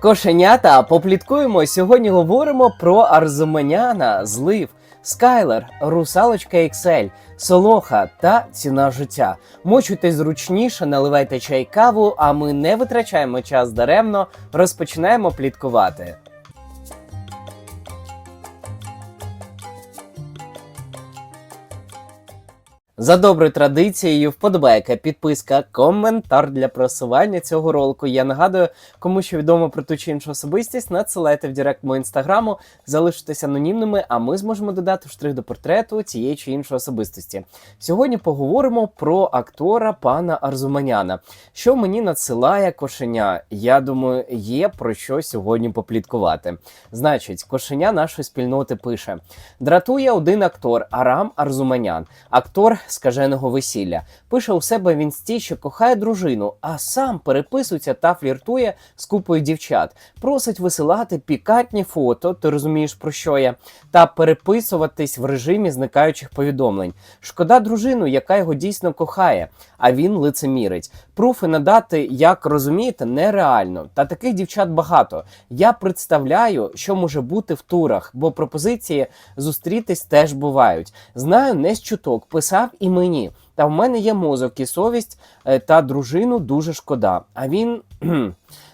Кошенята, попліткуємо. Сьогодні говоримо про Арзуменяна, злив, Скайлер, Русалочка XL, Солоха та ціна життя. Мочуйте зручніше, наливайте чай каву, а ми не витрачаємо час даремно, розпочинаємо пліткувати. За доброю традицією, вподобайка, підписка, коментар для просування цього ролику. Я нагадую, кому що відомо про ту чи іншу особистість, надсилайте в директ мого інстаграму, залишитесь анонімними, а ми зможемо додати штрих до портрету цієї чи іншої особистості. Сьогодні поговоримо про актора пана Арзуманяна. Що мені надсилає кошеня? Я думаю, є про що сьогодні попліткувати. Значить, кошеня нашої спільноти пише: дратує один актор Арам Арзуманян, актор скаженого весілля. Пише у себе в інсті, що кохає дружину, а сам переписується та фліртує з купою дівчат. Просить висилати пікантні фото, ти розумієш про що я, та переписуватись в режимі зникаючих повідомлень. Шкода дружину, яка його дійсно кохає, а він лицемірить. Пруфи надати, як розумієте, нереально. Та таких дівчат багато. Я представляю, що може бути в турах, бо пропозиції зустрітись теж бувають. Знаю, не з чуток, писав і мені. Та в мене є мозок і совість, е, та дружину дуже шкода. А він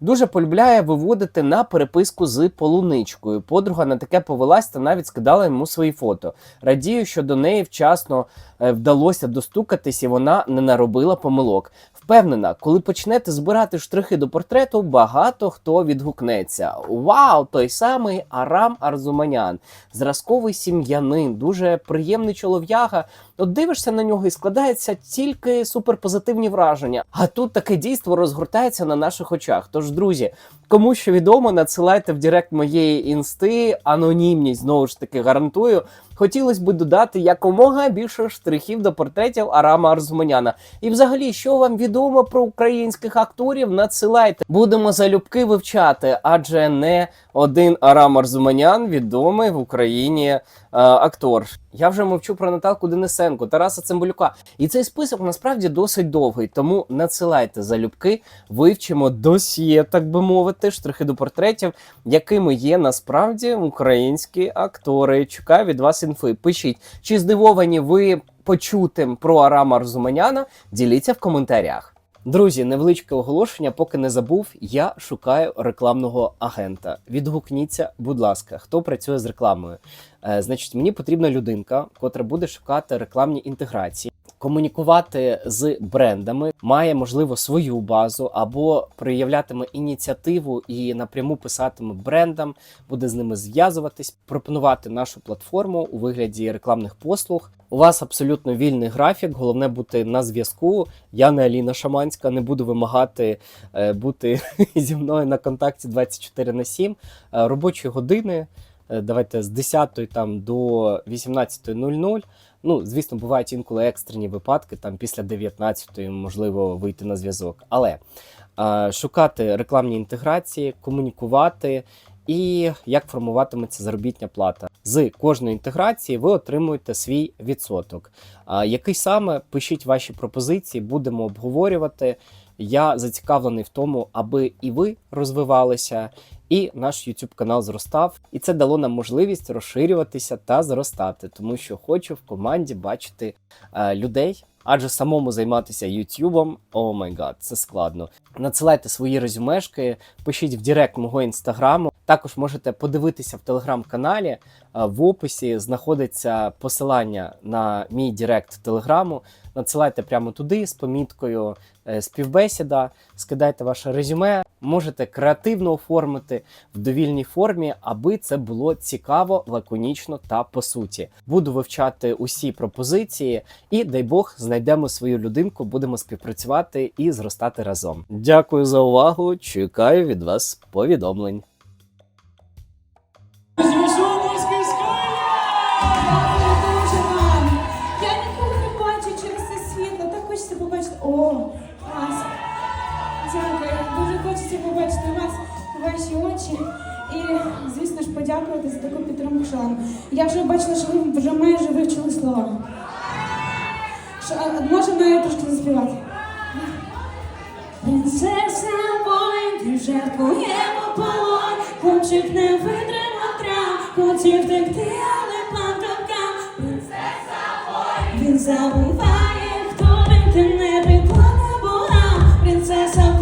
дуже полюбляє виводити на переписку з полуничкою. Подруга на таке повелась та навіть скидала йому свої фото. Радію, що до неї вчасно е, вдалося достукатись, і вона не наробила помилок. Впевнена, коли почнете збирати штрихи до портрету, багато хто відгукнеться. Вау, той самий Арам Арзуманян, зразковий сім'янин, дуже приємний чолов'яга. От дивишся на нього і складається тільки суперпозитивні враження. А тут таке дійство розгортається на наших очах. Тож, друзі, кому що відомо, надсилайте в директ моєї інсти, анонімність знову ж таки гарантую. Хотілося б додати якомога більше штрихів до портретів Арама Арзуманяна. І взагалі, що вам відомо про українських акторів, надсилайте. Будемо залюбки вивчати, адже не один Арам Арзуманян відомий в Україні е, актор. Я вже мовчу про Наталку Денисенко, Тараса Цимбалюка. І цей список насправді досить довгий, тому надсилайте залюбки, вивчимо досьє, так би мовити, штрихи до портретів, якими є насправді українські актори. Чекаю від вас інфи. Пишіть, чи здивовані ви почутим про Арама Арзуманяна? Діліться в коментарях. Друзі, невеличке оголошення, поки не забув, я шукаю рекламного агента. Відгукніться, будь ласка, хто працює з рекламою. Е, значить, мені потрібна людинка, котра буде шукати рекламні інтеграції, комунікувати з брендами, має можливо свою базу або проявлятиме ініціативу і напряму писатиме брендам, буде з ними зв'язуватись, пропонувати нашу платформу у вигляді рекламних послуг. У вас абсолютно вільний графік, головне бути на зв'язку. Я не Аліна Шаманська, не буду вимагати е, бути зі мною на контакті 24 на 7. Е, робочі години. Е, Давайте з 10 там до 18.00. Ну, звісно, бувають інколи екстрені випадки, там після 19-ї можливо вийти на зв'язок. Але е, шукати рекламні інтеграції, комунікувати і як формуватиметься заробітня плата. З кожної інтеграції ви отримуєте свій відсоток. Який саме пишіть ваші пропозиції, будемо обговорювати. Я зацікавлений в тому, аби і ви розвивалися, і наш YouTube канал зростав. І це дало нам можливість розширюватися та зростати, тому що хочу в команді бачити е, людей. Адже самому займатися Ютубом, о май гад, це складно. Надсилайте свої резюмешки, пишіть в Директ мого інстаграму. Також можете подивитися в телеграм-каналі. Е, В описі знаходиться посилання на мій Директ телеграму. Надсилайте прямо туди з поміткою е, співбесіда, скидайте ваше резюме, можете креативно оформити в довільній формі, аби це було цікаво, лаконічно та по суті. Буду вивчати усі пропозиції, і дай Бог знайдемо свою людинку, будемо співпрацювати і зростати разом. Дякую за увагу. Чекаю від вас повідомлень. Подякувати за таку підтримку шану. Я вже бачила, що ви вже майже вивчили слова. Що, а, може мною трошки заспівати? Принцеса воїн, жертвуємо по хлопчик не витримав трав, хотів втекти, але план капкан. Принцеса воїн. Він забуває, хто він, ти не. Принцеса воїн, принцеса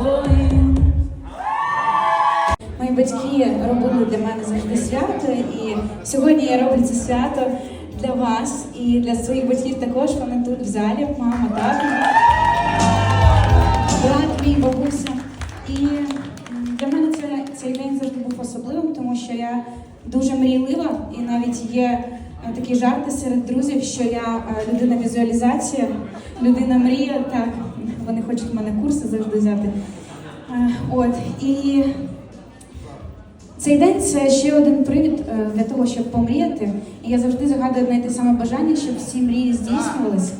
Воїн. Мої батьки робили для мене завжди свято, і сьогодні я роблю це свято для вас і для своїх батьків також. Вони тут в залі, мама, тато, дуже мрійлива, і навіть є е, такі жарти серед друзів, що я е, людина візуалізація, людина мрія. Так, вони хочуть в мене курси завжди взяти. Е, От і цей день це ще один привід для того, щоб помріяти. І я завжди загадую одне те саме бажання, щоб всі мрії здійснювались.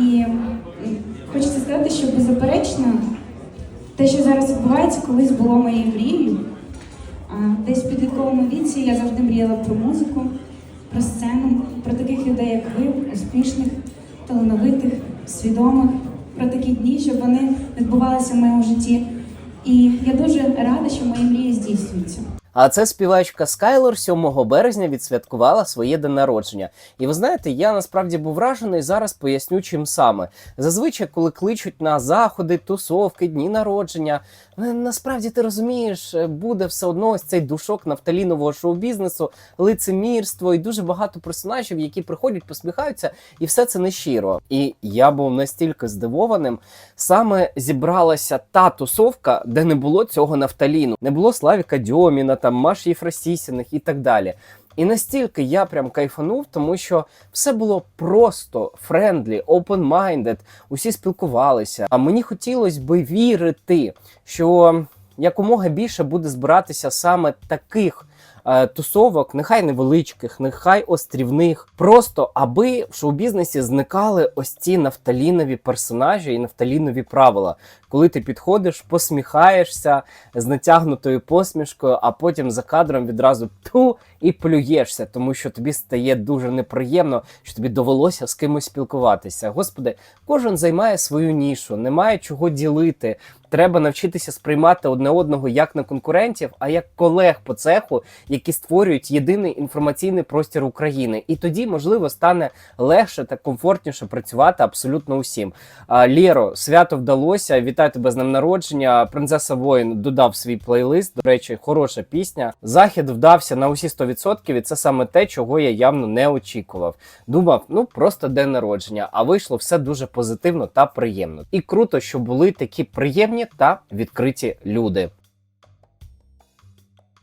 І хочеться сказати, що беззаперечно те, що зараз відбувається, колись було моєю мрією. Десь в підлітковому віці я завжди мріяла про музику, про сцену, про таких людей, як ви, успішних, талановитих, свідомих, про такі дні, щоб вони відбувалися в моєму житті. І я дуже рада, що мої мрії здійснюються. А це співачка Скайлор 7 березня відсвяткувала своє день народження. І ви знаєте, я насправді був вражений. Зараз поясню, чим саме. Зазвичай, коли кличуть на заходи, тусовки, дні народження, насправді ти розумієш, е, буде все одно ось цей душок нафталінового шоу-бізнесу, лицемірство і дуже багато персонажів, які приходять, посміхаються, і все це нещиро. І я був настільки здивованим. Саме зібралася та тусовка, де не було цього нафталіну, не було Славіка Дьоміна, там Маш Єфросісіних і так далі. І настільки я прям кайфанув, тому що все було просто френдлі, open-minded, усі спілкувалися. А мені хотілося би вірити, що якомога більше буде збиратися саме таких тусовок, нехай невеличких, нехай острівних, просто аби в шоу-бізнесі зникали ось ці нафталінові персонажі і нафталінові правила. Коли ти підходиш, посміхаєшся з натягнутою посмішкою, а потім за кадром відразу ту і плюєшся, тому що тобі стає дуже неприємно, що тобі довелося з кимось спілкуватися. Господи, кожен займає свою нішу, немає чого ділити. Треба навчитися сприймати одне одного як не конкурентів, а як колег по цеху, які створюють єдиний інформаційний простір України. І тоді, можливо, стане легше та комфортніше працювати абсолютно усім. Лєро, свято вдалося. Вітаю тебе з днем народження. Принцеса воїн додав свій плейлист. До речі, хороша пісня. Захід вдався на усі 100%, і це саме те, чого я явно не очікував. Думав, ну просто день народження, а вийшло все дуже позитивно та приємно. І круто, що були такі приємні та відкриті люди.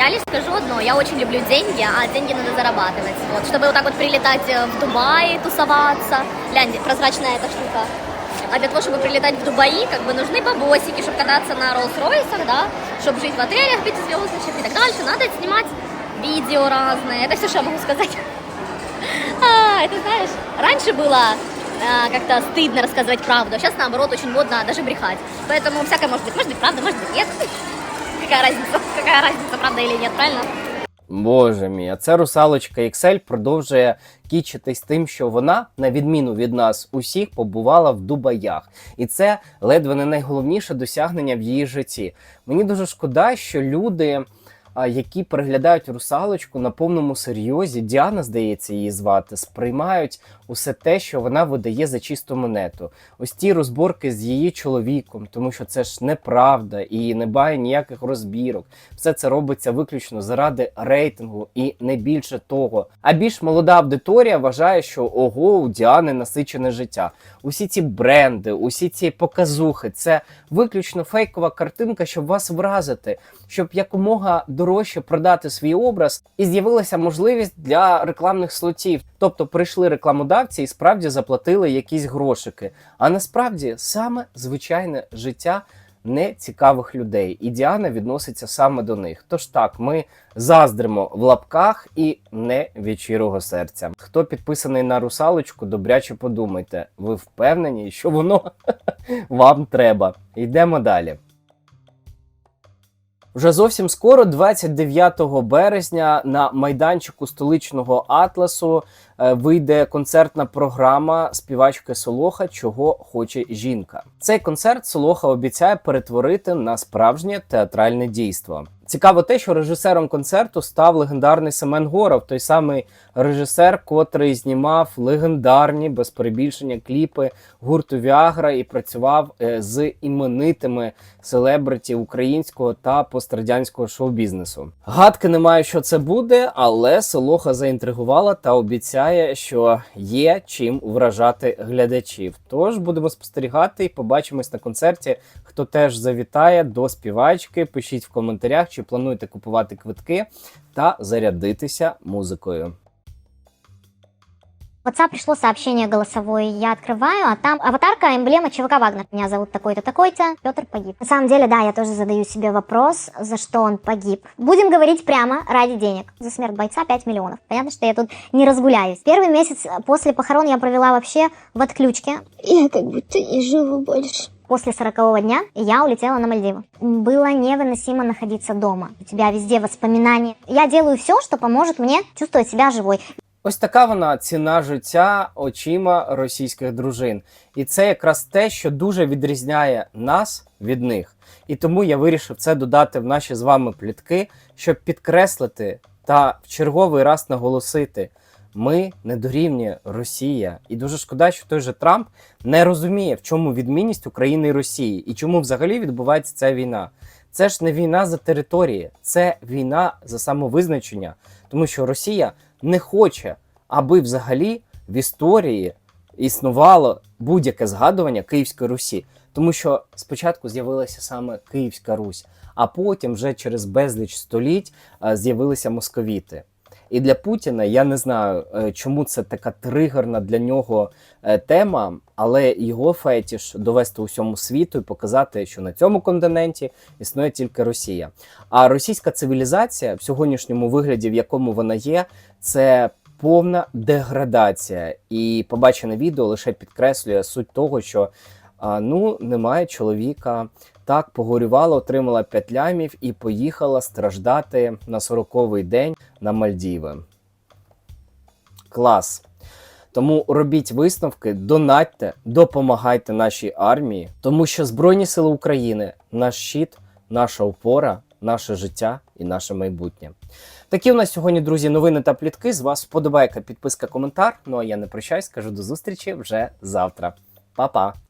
Я лишь скажу одно, я очень люблю деньги, а деньги надо зарабатывать. Вот, чтобы вот так вот прилетать э, в Дубай, тусоваться. Глянь, прозрачная эта штука. А для того, чтобы прилетать в Дубаи, как бы нужны бабосики, чтобы кататься на Роллс-Ройсах, да, чтобы жить в отелях пятизвездочных и так дальше. Надо снимать видео разные. Это все, что я могу сказать. А, это знаешь, раньше было а, как-то стыдно рассказывать правду, а сейчас наоборот очень модно даже брехать. Поэтому всякое может быть. Может быть правда, может быть нет. Какая разница? Какая разница, правда или нет, правильно? Боже мій, а це русалочка XL продовжує кічитись тим, що вона, на відміну від нас усіх, побувала в Дубаях, і це ледве не найголовніше досягнення в її житті. Мені дуже шкода, що люди. Які переглядають русалочку на повному серйозі, Діана, здається, її звати, сприймають усе те, що вона видає за чисту монету. Ось ті розборки з її чоловіком, тому що це ж неправда і не бає ніяких розбірок. Все це робиться виключно заради рейтингу і не більше того. А більш молода аудиторія вважає, що ого, у Діани насичене життя. Усі ці бренди, усі ці показухи це виключно фейкова картинка, щоб вас вразити, щоб якомога дорожче продати свій образ, і з'явилася можливість для рекламних слотів. Тобто прийшли рекламодавці і справді заплатили якісь грошики. А насправді саме звичайне життя нецікавих людей, і Діана відноситься саме до них. Тож так, ми заздримо в лапках і не від щирого серця. Хто підписаний на русалочку, добряче подумайте. Ви впевнені, що воно вам треба? Йдемо далі. Вже зовсім скоро, 29 березня, на майданчику столичного атласу вийде концертна програма співачки Солоха Чого хоче жінка. Цей концерт Солоха обіцяє перетворити на справжнє театральне дійство. Цікаво те, що режисером концерту став легендарний Семен Горов, той самий режисер, котрий знімав легендарні без перебільшення кліпи гурту Віагра і працював е, з іменитими селебриті українського та пострадянського шоу-бізнесу. Гадки немає, що це буде, але Солоха заінтригувала та обіцяє, що є чим вражати глядачів. Тож будемо спостерігати і побачимось на концерті. Хто теж завітає до співачки, пишіть в коментарях, чи плануєте купувати квитки та зарядитися музикою. WhatsApp пришло сообщение голосовое, я открываю, а там аватарка, эмблема ЧВК Вагнер. Меня зовут такой-то, такой-то, Петр погиб. На самом деле, да, я тоже задаю себе вопрос, за что он погиб. Будем говорить прямо, ради денег. За смерть бойца 5 миллионов. Понятно, что я тут не разгуляюсь. Первый месяц после похорон я провела вообще в отключке. Я как будто не живу больше. После сорокового дня я улетела на Мальдивы. Было невыносимо находиться дома. У тебя везде воспоминания. Я делаю все, что поможет мне чувствовать себя живой. Ось така вона ціна життя очима російських дружин. І це якраз те, що дуже відрізняє нас від них. І тому я вирішив це додати в наші з вами плітки, щоб підкреслити та в черговий раз наголосити: ми не дорівнює Росія. І дуже шкода, що той же Трамп не розуміє, в чому відмінність України і Росії, і чому взагалі відбувається ця війна. Це ж не війна за території, це війна за самовизначення, тому що Росія не хоче, аби взагалі в історії існувало будь-яке згадування Київської Русі, тому що спочатку з'явилася саме Київська Русь, а потім вже через безліч століть е, з'явилися московіти. І для Путіна я не знаю, е, чому це така тригерна для нього е, тема, але його фетіш довести усьому світу і показати, що на цьому континенті існує тільки Росія. А російська цивілізація в сьогоднішньому вигляді, в якому вона є, це повна деградація. І побачене відео лише підкреслює суть того, що ну немає чоловіка. Так, погорювала, отримала 5 лямів і поїхала страждати на 40-й день на Мальдіви. Клас. Тому робіть висновки, донатьте, допомагайте нашій армії, тому що Збройні Сили України наш щит, наша опора, наше життя і наше майбутнє. Такі у нас сьогодні, друзі, новини та плітки. З вас вподобайка, підписка, коментар. Ну а я не прощаюсь, кажу до зустрічі вже завтра. Па-па!